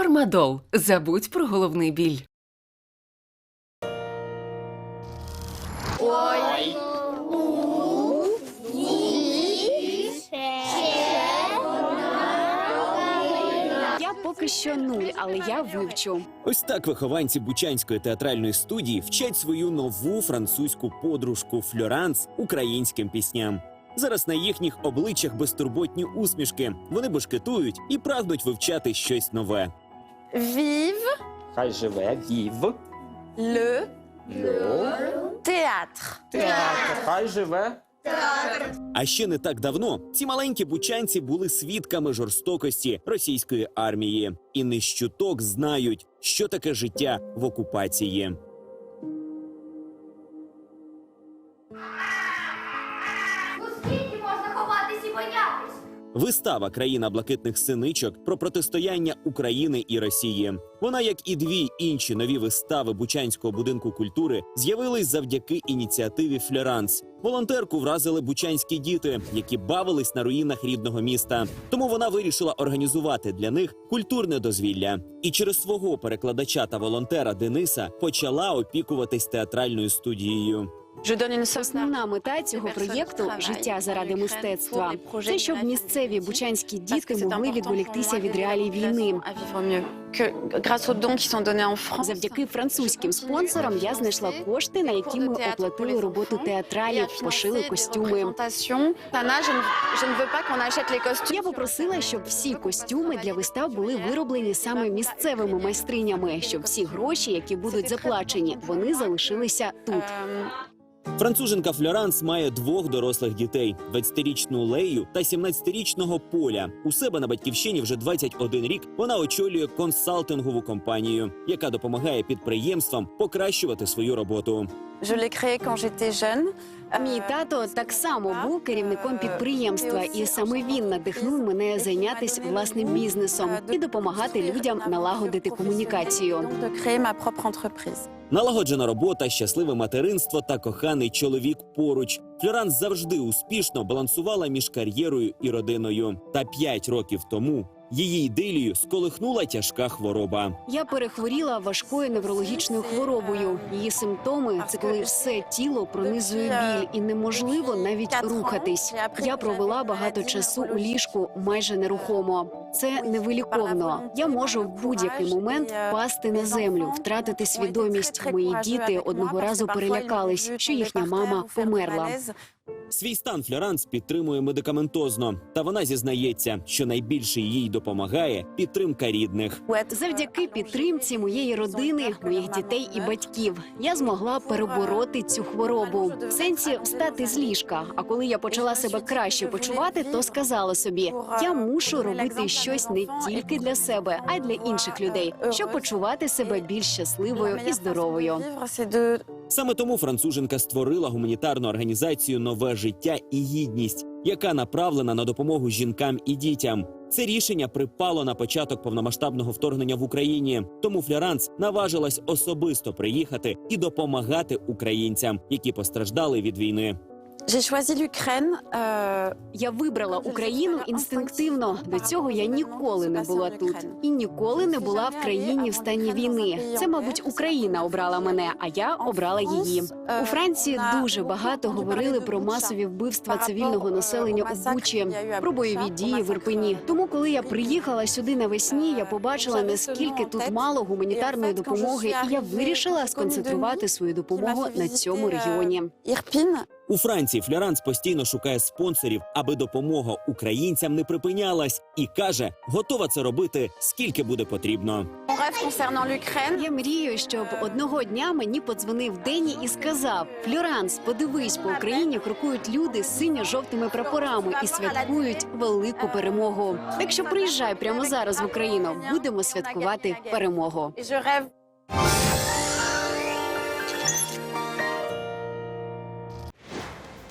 Фармадол. Забудь про головний біль. Я поки що нуль, але я вивчу. Ось так вихованці Бучанської театральної студії вчать свою нову французьку подружку Флоранс українським пісням. Зараз на їхніх обличчях безтурботні усмішки. Вони бешкетують і прагнуть вивчати щось нове. Vive Хай живе, вів. le Льо. théâtre. Театр. Хай живе. А ще не так давно ці маленькі бучанці були свідками жорстокості російської армії і не щуток знають, що таке життя в окупації. Вистава Країна блакитних синичок про протистояння України і Росії. Вона, як і дві інші нові вистави Бучанського будинку культури, з'явились завдяки ініціативі Флеранс. Волонтерку вразили бучанські діти, які бавились на руїнах рідного міста. Тому вона вирішила організувати для них культурне дозвілля. І через свого перекладача та волонтера Дениса почала опікуватись театральною студією. Основна мета цього проєкту життя заради мистецтва. Це щоб місцеві бучанські діти могли відволіктися від реалій війни. Завдяки французьким спонсорам я знайшла кошти, на які ми оплатили роботу театралів, пошили костюми. Я попросила, щоб всі костюми для вистав були вироблені саме місцевими майстринями, щоб всі гроші, які будуть заплачені, вони залишилися тут. Француженка Флоранс має двох дорослих дітей: 20-річну Лею та 17-річного Поля. У себе на батьківщині вже 21 рік. Вона очолює консалтингову компанію, яка допомагає підприємствам покращувати свою роботу. Je l'ai créé quand j'étais jeune. Мій тато так само був керівником підприємства, і саме він надихнув мене зайнятися власним бізнесом і допомагати людям налагодити комунікацію. Налагоджена робота, щасливе материнство та коханий чоловік поруч. Флоранс завжди успішно балансувала між кар'єрою і родиною. Та п'ять років тому її ідилію сколихнула тяжка хвороба. Я перехворіла важкою неврологічною хворобою. Її симптоми це коли все тіло пронизує біль і неможливо навіть рухатись. Я провела багато часу у ліжку майже нерухомо. Це невиліковно. Я можу в будь-який момент впасти на землю, втратити свідомість. Мої діти одного разу перелякались, що їхня мама померла. Свій стан Флоранс підтримує медикаментозно, та вона зізнається, що найбільше їй допомагає підтримка рідних. Завдяки підтримці моєї родини, моїх дітей і батьків, я змогла перебороти цю хворобу. В сенсі встати з ліжка. А коли я почала себе краще почувати, то сказала собі: я мушу робити щось не тільки для себе, а й для інших людей, щоб почувати себе більш щасливою і здоровою. Саме тому француженка створила гуманітарну організацію Нове життя і гідність, яка направлена на допомогу жінкам і дітям. Це рішення припало на початок повномасштабного вторгнення в Україні. Тому Флоранс наважилась особисто приїхати і допомагати українцям, які постраждали від війни. Euh, Я вибрала Україну інстинктивно. До цього я ніколи не була тут і ніколи не була в країні в стані війни. Це, мабуть, Україна обрала мене, а я обрала її. У Франції дуже багато говорили про масові вбивства цивільного населення у Бучі, про бойові дії в Ірпені. Тому, коли я приїхала сюди навесні, я побачила наскільки тут мало гуманітарної допомоги, і я вирішила сконцентрувати свою допомогу на цьому регіоні. У Франції Флоранс постійно шукає спонсорів, аби допомога українцям не припинялась, і каже, готова це робити скільки буде потрібно. Я мрію, щоб одного дня мені подзвонив Дені і сказав: Флоранс, подивись, по Україні крокують люди з синьо-жовтими прапорами і святкують велику перемогу. Так що приїжджай прямо зараз в Україну. Будемо святкувати перемогу.